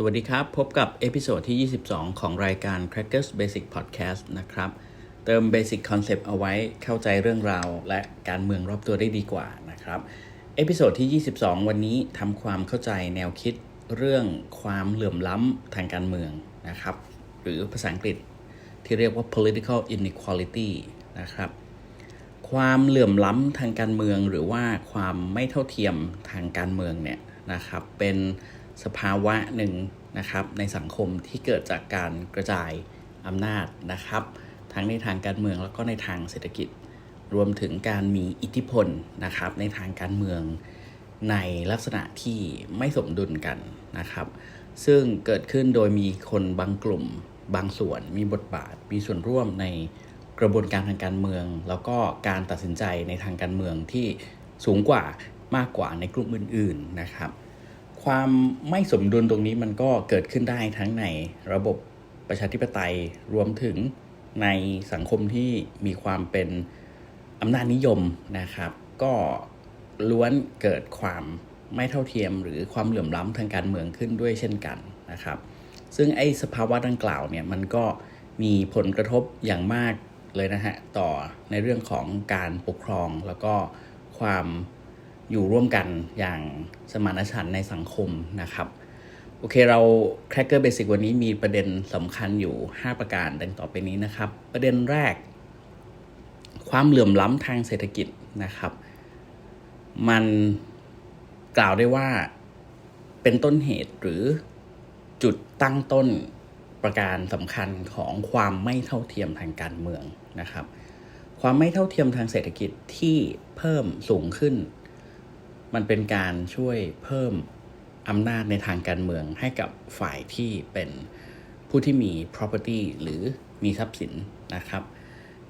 สวัสดีครับ พบกับเอพิโซดที่ 22 ของรายการ Crackers Basic Podcast นะครับ เติม Basic Concept เอาไว้เข้าใจเรื่องราว และการเมืองรอบตัวได้ดีกว่านะครับ เอพิโซดที่ 22 วันนี้ทำความเข้าใจแนวคิดเรื่องความเหลื่อมล้ำทางการเมืองนะครับ หรือภาษาอังกฤษที่เรียกว่า political inequality นะครับ ความเหลื่อมล้ำทางการเมือง หรือว่าความไม่เท่าเทียมทางการเมืองเนี่ยนะครับเป็น สภาวะหนึ่งนะครับ ในสังคมที่เกิดจากการกระจายอำนาจนะครับ ทั้งในทางการเมืองแล้วก็ในทางเศรษฐกิจ รวมถึงการมีอิทธิพลนะครับ ในทางการเมืองในลักษณะที่ไม่สมดุลกันนะครับ ซึ่งเกิดขึ้นโดยมีคนบางกลุ่มบางส่วนมีบทบาท มีส่วนร่วมในกระบวนการทางการเมือง แล้วก็การตัดสินใจในทางการเมืองที่สูงกว่ามากกว่าในกลุ่มอื่น ๆนะครับ ความไม่สมดุลตรงนี้มันก็เกิดขึ้นได้ทั้งในระบบประชาธิปไตยรวมถึงในสังคมที่มีความเป็นอำนาจนิยมนะครับ ก็ล้วนเกิดความไม่เท่าเทียม หรือความเหลื่อมล้ำทางการเมืองขึ้นด้วยเช่นกันนะครับ ซึ่งไอ้สภาวะดังกล่าวเนี่ยมันก็มีผลกระทบอย่างมากเลยนะฮะต่อในเรื่องของการปกครองแล้วก็ความ อยู่ร่วมกันอย่างสมานฉันท์ในสังคมนะครับ โอเคเรา Cracker Basic วันนี้มีประเด็นสำคัญอยู่ 5 ประการดังต่อไปนี้นะครับ ประเด็นแรก ความเหลื่อมล้ำทางเศรษฐกิจนะครับ มันกล่าวได้ว่าเป็นต้นเหตุหรือจุดตั้งต้นประการสำคัญของความไม่เท่าเทียมทางการเมืองนะครับ ความไม่เท่าเทียมทางเศรษฐกิจที่เพิ่มสูงขึ้น มันเป็นการช่วยเพิ่มอำนาจในทางการเมืองให้กับฝ่ายที่เป็นผู้ที่มี property หรือมีทรัพย์สินนะครับ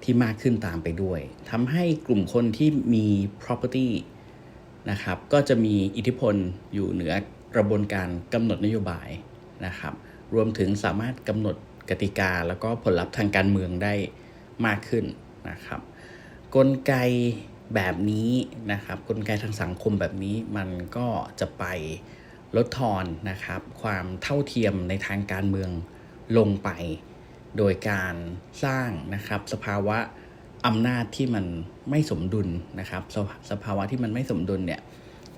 ที่มากขึ้นตามไปด้วยทำให้กลุ่มคนที่มี property นะครับก็จะมีอิทธิพลอยู่เหนือกระบวนการกำหนดนโยบายนะครับ รวมถึงสามารถกำหนดกติกาแล้วก็ผลลัพธ์ทางการเมืองได้มากขึ้นนะครับ กลไก แบบนี้นะครับกลไกทางสังคมแบบนี้มันก็จะไปลดทอนนะครับความเท่าเทียมในทางการเมืองลงไป โดยการสร้างนะครับสภาวะอำนาจที่มันไม่สมดุลนะครับสภสภาวะที่มันไม่สมดุลเนี่ย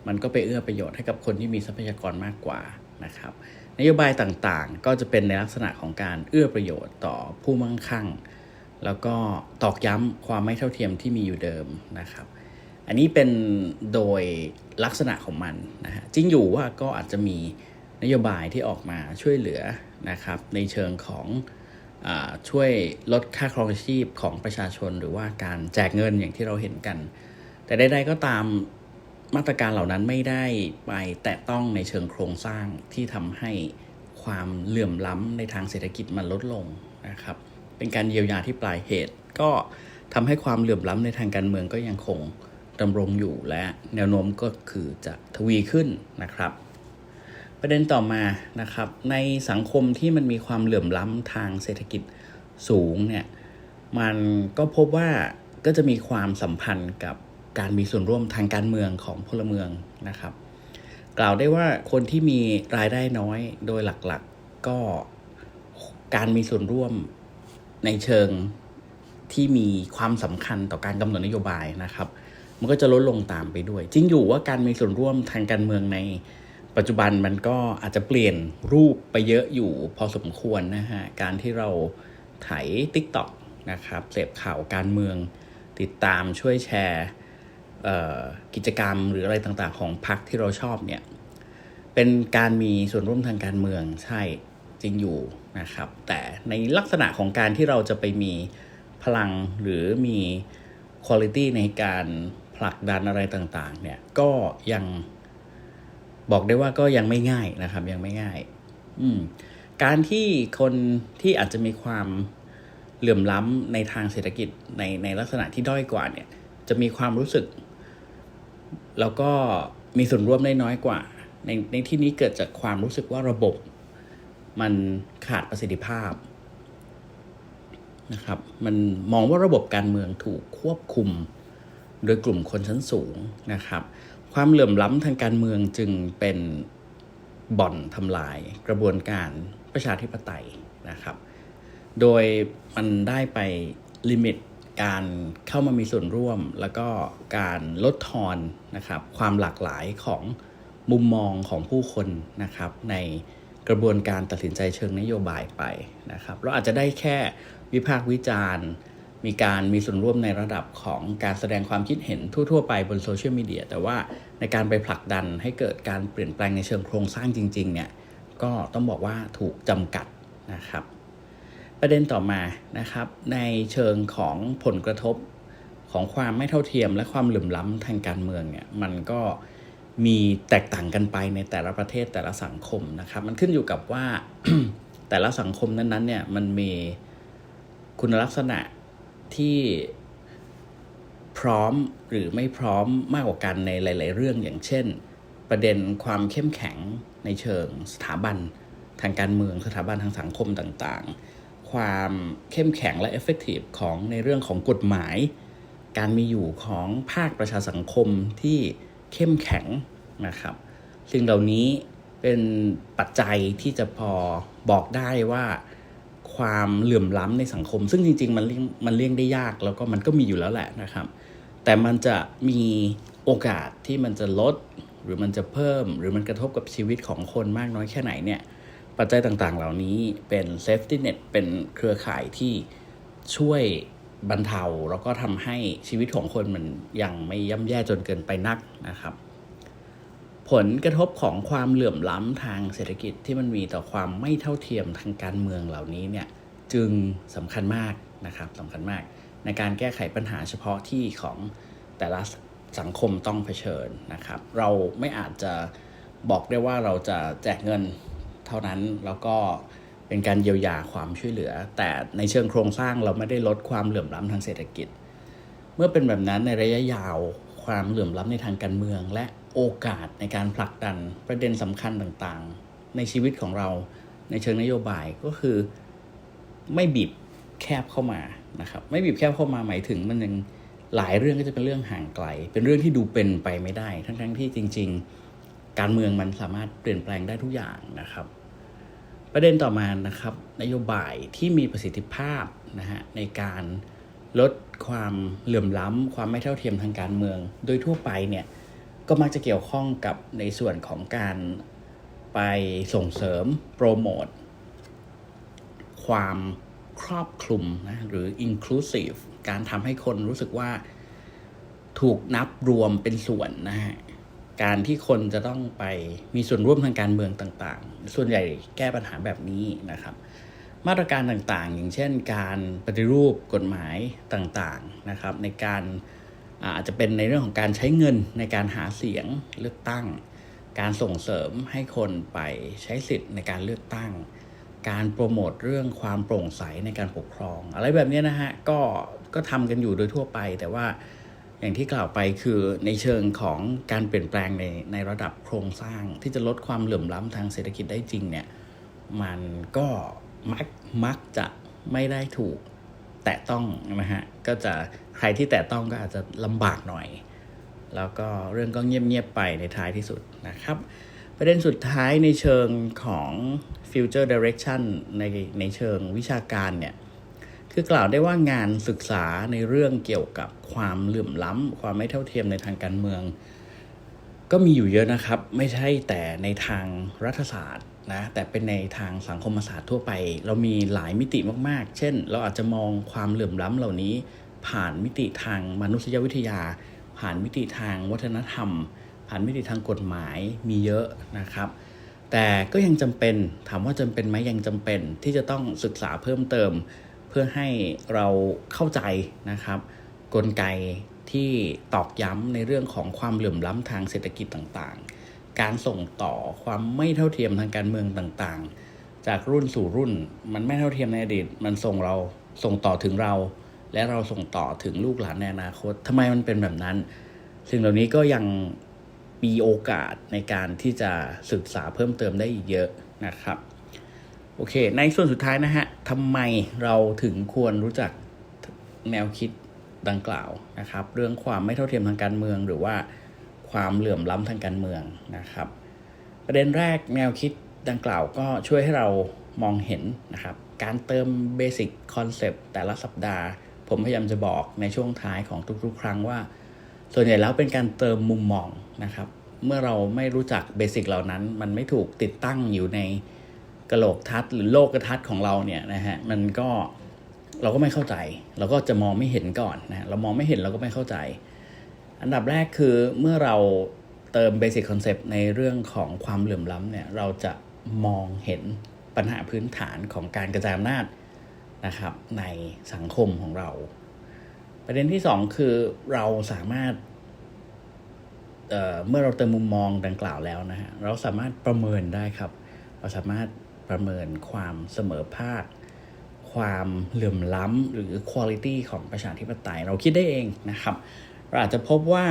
มันก็ไปเอื้อประโยชน์ให้กับคนที่มีทรัพยากรมากกว่านะครับนโยบายต่างๆ ก็จะเป็นในลักษณะของการเอื้อประโยชน์ต่อผู้มั่งคั่ง แล้วก็ตอกย้ำความไม่เท่าเทียมที่มีอยู่เดิมนะครับ อันนี้เป็นโดยลักษณะของมันนะฮะจริงอยู่ว่าก็อาจจะมีนโยบายที่ออกมาช่วยเหลือนะครับ ในเชิงของอช่วยลดค่าครองชีพของประชาชน หรือว่าการแจกเงินอย่างที่เราเห็นกัน แต่ใดๆก็ตามมาตรการเหล่านั้นไม่ได้ไปแตะต้องในเชิงโครงสร้างที่ทำให้ความเหลื่อมล้ำในทางเศรษฐกิจมันลดลงนะครับ เป็นการเยียวยาที่ปลายเหตุ ก็ทำให้ความเหลื่อมล้ำในทางการเมืองก็ยังคงดำรงอยู่และแนวโน้มก็คือจะทวีขึ้นนะครับ ประเด็นต่อมานะครับ ในสังคมที่มันมีความเหลื่อมล้ำทางเศรษฐกิจสูงเนี่ยมันก็พบว่าก็จะมีความสัมพันธ์กับการมีส่วนร่วมทางการเมืองของพลเมืองนะครับ กล่าวได้ว่าคนที่มีรายได้น้อยโดยหลักๆก็การมีส่วนร่วม ในเชิงที่มีความสำคัญต่อการกำหนดนโยบายนะครับ มันก็จะลดลงตามไปด้วย จริงอยู่ว่าการมีส่วนร่วมทางการเมืองในปัจจุบันมันก็อาจจะเปลี่ยนรูปไปเยอะอยู่พอสมควรนะฮะ การที่เราไถ TikTok นะครับเสพข่าวการเมือง ติดตามช่วยแชร์กิจกรรมหรืออะไรต่างๆ ของพรรคที่เราชอบเนี่ยเป็นการมีส่วนร่วมทางการเมืองใช่ จริงอยู่นะครับ แต่ในลักษณะของการที่เราจะไปมีพลังหรือมีคุณภาพในการผลักดันอะไรต่างๆ เนี่ยก็ยังบอกได้ว่าก็ยังไม่ง่ายนะครับ ยังไม่ง่าย อืมการที่คนที่อาจจะมีความเหลื่อมล้ำในทางเศรษฐกิจในในลักษณะที่ด้อยกว่าเนี่ย จะมีความรู้สึก แล้วก็มีส่วนร่วมได้น้อยกว่า ในในที่นี้เกิดจากความรู้สึกว่าระบบ มันขาดประสิทธิภาพนะครับ มันมองว่าระบบการเมืองถูกควบคุมโดยกลุ่มคนชั้นสูงนะครับ ความเหลื่อมล้ำทางการเมืองจึงเป็นบ่อนทำลายกระบวนการประชาธิปไตยนะครับ โดยมันได้ไปลิมิตการเข้ามามีส่วนร่วม แล้วก็การลดทอนนะครับ ความหลากหลายของมุมมองของผู้คนนะครับใน กระบวนการตัดสินใจเชิงนโยบายไปนะครับ เราอาจจะได้แค่วิพากษ์วิจารณ์ มีการมีส่วนร่วมในระดับของการแสดงความคิดเห็นทั่ว ๆ ไปบนโซเชียลมีเดียแต่ว่าในการไปผลักดันให้เกิดการเปลี่ยนแปลงในเชิงโครงสร้างจริงๆเนี่ยก็ต้องบอกว่าถูกจำกัดนะครับ ประเด็นต่อมานะครับ ในเชิงของผลกระทบของความไม่เท่าเทียมและความเหลื่อมล้ำทางการเมืองเนี่ยมันก็ มีแตกต่างกันไปในแต่ละประเทศแต่ละสังคมนะครับ มันขึ้นอยู่กับว่าแต่ละสังคมนั้นๆเนี่ยมันมีคุณลักษณะที่พร้อมหรือไม่พร้อมมากกว่ากันในหลาย ๆ เรื่องอย่างเช่น ประเด็นความเข้มแข็งในเชิงสถาบันทางการเมืองสถาบันทางสังคมต่างๆ ความเข้มแข็งและ effective ของในเรื่องของกฎหมาย การมีอยู่ของภาคประชาสังคมที่ เข้มแข็งนะครับ สิ่งเหล่านี้เป็นปัจจัยที่จะพอบอกได้ว่าความเหลื่อมล้ำในสังคม ซึ่งจริง ๆ มันเลี่ยงมันเลี่ยงได้ยากแล้วก็มันก็มีอยู่แล้วแหละนะครับ แต่มันจะมีโอกาสที่มันจะลดหรือมันจะเพิ่ม หรือมันกระทบกับชีวิตของคนมากน้อยแค่ไหนเนี่ยปัจจัยต่างๆ เหล่านี้เป็นเซฟตี้เน็ตเป็นเครือข่ายที่ช่วย บรรเทาแล้วก็ทำให้ชีวิตของคนมันยังไม่ย่ำแย่จนเกินไปนักนะครับ ผลกระทบของความเหลื่อมล้ำทางเศรษฐกิจที่มันมีต่อความไม่เท่าเทียมทางการเมืองเหล่านี้เนี่ยจึงสำคัญมากนะครับสำคัญมาก ในการแก้ไขปัญหาเฉพาะที่ของแต่ละสังคมต้องเผชิญนะครับ เราไม่อาจจะบอกได้ว่าเราจะแจกเงินเท่านั้นแล้วก็ เป็นการเยียวยาความช่วยเหลือ แต่ในเชิงโครงสร้างเราไม่ได้ลดความเหลื่อมล้ำทางเศรษฐกิจ เมื่อเป็นแบบนั้นในระยะยาวความเหลื่อมล้ำในทางการเมือง และโอกาสในการผลักดันประเด็นสำคัญต่างๆ ในชีวิตของเราในเชิงนโยบายก็คือไม่บีบแคบเข้ามานะครับไม่บีบแคบเข้ามาหมายถึงมันยังหลายเรื่องก็จะเป็นเรื่องห่างไกล เป็นเรื่องที่ดูเป็นไปไม่ได้ ทั้งๆที่จริง ๆ การเมืองมันสามารถเปลี่ยนแปลงได้ทุกอย่างนะครับ ประเด็นต่อมานะครับ นโยบายที่มีประสิทธิภาพนะฮะในการลดความเหลื่อมล้ำความไม่เท่าเทียมทางการเมือง โดยทั่วไปเนี่ยก็มักจะเกี่ยวข้องกับในส่วนของการไปส่งเสริมโปรโมทความครอบคลุมนะหรือ inclusive การทำให้คนรู้สึกว่าถูกนับรวมเป็นส่วนนะฮะ การที่คนจะต้องไปมีส่วนร่วมทางการเมืองต่างๆ ส่วนใหญ่แก้ปัญหาแบบนี้นะครับ มาตรการต่างๆ อย่างเช่น การปฏิรูปกฎหมายต่างๆนะครับ ในการอาจจะเป็นในเรื่องของการใช้เงินในการหาเสียงเลือกตั้ง การส่งเสริมให้คนไปใช้สิทธิ์ในการเลือกตั้ง การโปรโมทเรื่องความโปร่งใสในการปกครอง อะไรแบบนี้นะฮะก็ก็ทำกันอยู่โดยทั่วไปแต่ว่า อย่างที่กล่าวไปคือในเชิงของการเปลี่ยนแปลงในในระดับโครงสร้าง ที่จะลดความเหลื่อมล้ำทางเศรษฐกิจได้จริงเนี่ยมันก็มักมักจะไม่ได้ถูกแตะต้องนะฮะก็จะใครที่แตะต้องก็อาจจะลำบากหน่อย แล้วก็เรื่องก็เงียบๆไปในท้ายที่สุดนะครับ ประเด็นสุดท้ายในเชิงของ future direction ในในเชิงวิชาการเนี่ย คือกล่าวได้ว่างานศึกษาในเรื่องเกี่ยวกับความเหลื่อมล้ำความไม่เท่าเทียมในทางการเมือง ก็มีอยู่เยอะนะครับ ไม่ใช่แต่ในทางรัฐศาสตร์นะแต่เป็นในทางสังคมศาสตร์ทั่วไป เรามีหลายมิติมากๆ เช่น เราอาจจะมองความเหลื่อมล้ำเหล่านี้ ผ่านมิติทางมนุษยวิทยา ผ่านมิติทางวัฒนธรรม ผ่านมิติทางกฎหมายมีเยอะนะครับ แต่ก็ยังจำเป็นถามว่าจำเป็นไหมยังจำเป็นที่จะต้องศึกษาเพิ่มเติม เพื่อให้เราเข้าใจนะครับ กลไกที่ตอกย้ำในเรื่องของความเหลื่อมล้ำทางเศรษฐกิจต่างๆ การส่งต่อความไม่เท่าเทียมทางการเมืองต่างๆ จากรุ่นสู่รุ่นมันไม่เท่าเทียมในอดีต มันส่งเราส่งต่อถึงเรา และเราส่งต่อถึงลูกหลานในอนาคตทำไมมันเป็นแบบนั้น สิ่งเหล่านี้ก็ยังมีโอกาสในการที่จะศึกษาเพิ่มเติมได้อีกเยอะนะครับ โอเค ในส่วนสุดท้ายนะฮะทำไมเราถึงควรรู้จักแนวคิดดังกล่าวนะครับ เรื่องความไม่เท่าเทียมทางการเมือง หรือว่าความเหลื่อมล้ำทางการเมืองนะครับ ประเด็นแรกแนวคิดดังกล่าวก็ช่วยให้เรามองเห็นนะครับ การเติมเบสิ c คอนเซปต์แต่ละสัปดาห์ ผมพยายามจะบอกในช่วงท้ายของทุกๆ ครั้งว่า ส่วนใหญ่แล้วเป็นการเติมมุมมองนะครับ เมื่อเราไม่รู้จักเบสิกเหล่านั้น มันไม่ถูกติดตั้งอยู่ใน กระโหลกทัศน์หรือโลกระทัศน์ของเราเนี่ยนะฮะมันก็เราก็ไม่เข้าใจ เราก็จะมองไม่เห็นก่อนนะเรามองไม่เห็นเราก็ไม่เข้าใจ อันดับแรกคือเมื่อเราเติมเบสิกคอนเซปต์ในเรื่องของความเหลื่อมล้ำเนี่ยเราจะมองเห็นปัญหาพื้นฐานของการกระจายอำนาจนะครับในสังคมของเรา ประเด็นที่สองคือเราสามารถเเมื่อเราเติมมุมมองดังกล่าวแล้วนะฮะเราสามารถประเมินได้ครับ เราสามารถ ประเมินความเสมอภาค ความเหลื่อมล้ำหรือคุณภาพของประชาธิปไตย เราคิดได้เองนะครับ เราอาจจะพบว่า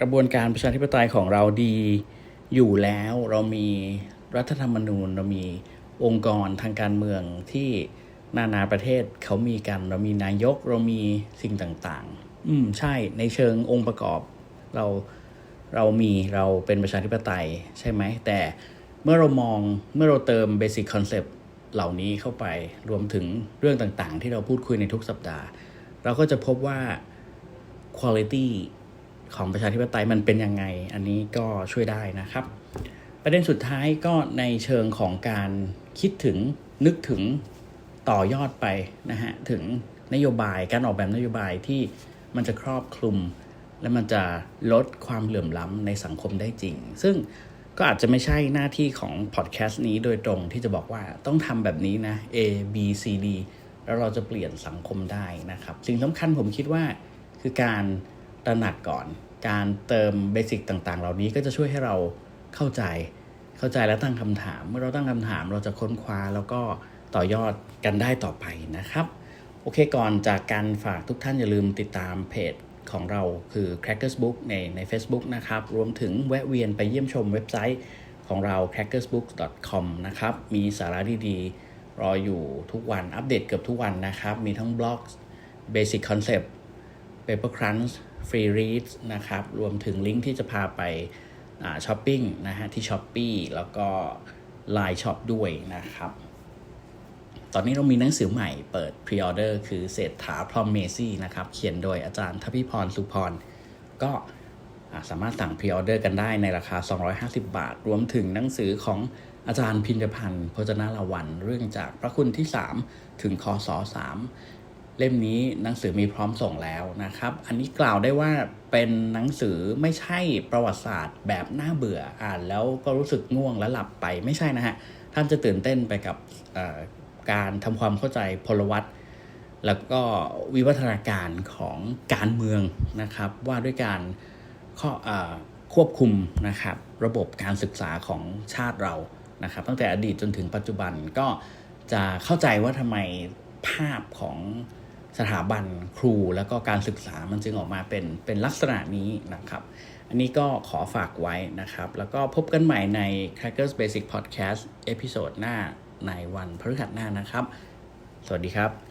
กระบวนการประชาธิปไตยของเราดีอยู่แล้วเรามีรัฐธรรมนูญ เรามีองค์กรทางการเมืองที่นานาประเทศเขามีกัน เรามีนายกเรามีสิ่งต่าง ๆ อืมใช่ในเชิงองค์ประกอบเราเรามีเราเป็นประชาธิปไตยใช่ไหมแต่ เมื่อเรามองเมื่อเราเติมเบสิ c คอนเซปต์เหล่านี้เข้าไปรวมถึงเรื่องต่างๆ ที่เราพูดคุยในทุกสัปดาห์ เราก็จะพบว่าคุณภาพของประชาธิปไตยมันเป็นยังไง อันนี้ก็ช่วยได้นะครับ ประเด็นสุดท้ายก็ในเชิงของการคิดถึงนึกถึงต่อยอดไปนะฮะถึงนโยบายการออกแบบนโยบายที่มันจะครอบคลุม และมันจะลดความเหลื่อมล้ำในสังคมได้จริง ซึ่ง ก็อาจจะไม่ใช่หน้าที่ของพอดแคสต์นี้โดยตรงที่จะบอกว่าต้องทำแบบนี้นะ A B C D แล้วเราจะเปลี่ยนสังคมได้นะครับ สิ่งสำคัญผมคิดว่าคือการตระหนักก่อน การเติมเบสิกต่างๆ เหล่านี้ก็จะช่วยให้เราเข้าใจเข้าใจและตั้งคำถาม เมื่อเราตั้งคำถามเราจะค้นคว้าแล้วก็ต่อยอดกันได้ต่อไปนะครับ โอเคก่อนจากการฝากทุกท่านอย่าลืมติดตามเพจ ของเราคือ Crackers Book ในใน Facebook นะครับ รวมถึงแวะเวียนไปเยี่ยมชมเว็บไซต์ของเรา crackersbook.com นะครับ มีสาระดีๆ รออยู่ทุกวัน อัปเดตเกือบทุกวันนะครับ มีทั้งบล็อก Basic Concept Paper Crunch Free Reads นะครับ รวมถึงลิงก์ที่จะพาไปช้อปปิ้งนะฮะที่ s h อ p e e แล้วก็ Line Shop ด้วยนะครับ ตอนนี้เรามีหนังสือใหม่เปิดพรีออเดอร์คือเศรษฐาพรอมเมซี่นะครับเขียนโดยอาจารย์ทพิพรสุพรก็สามารถสั่งพรีออเดอร์กันได้ในราคา 250 บาท รวมถึงหนังสือของอาจารย์พินพันธ์พจนาลาวัน เรื่องจากพระคุณที่ 3 ถึงคอสอ3เล่มนี้หนังสือมีพร้อมส่งแล้วนะครับ อันนี้กล่าวได้ว่าเป็นหนังสือไม่ใช่ประวัติศาสตร์ แบบน่าเบื่ออ่านแล้วก็รู้สึกง่วงและหลับไปไม่ใช่นะฮะ ท่านจะตื่นเต้นไปกับ การทำความเข้าใจพลวัตแล้วก็วิวัฒนาการของการเมืองนะครับ ว่าด้วยการข้อควบคุมนะครับระบบการศึกษาของชาติเรานะครับ ตั้งแต่อดีตจนถึงปัจจุบันก็จะเข้าใจว่าทำไมภาพของสถาบันครูแล้วก็การศึกษามันจึงออกมาเป็นเป็นลักษณะนี้นะครับ อันนี้ก็ขอฝากไว้นะครับ แล้วก็พบกันใหม่ใน Crackers Basic Podcast เอพิโซดหน้า ในวันพฤหัสหน้านะครับ สวัสดีครับ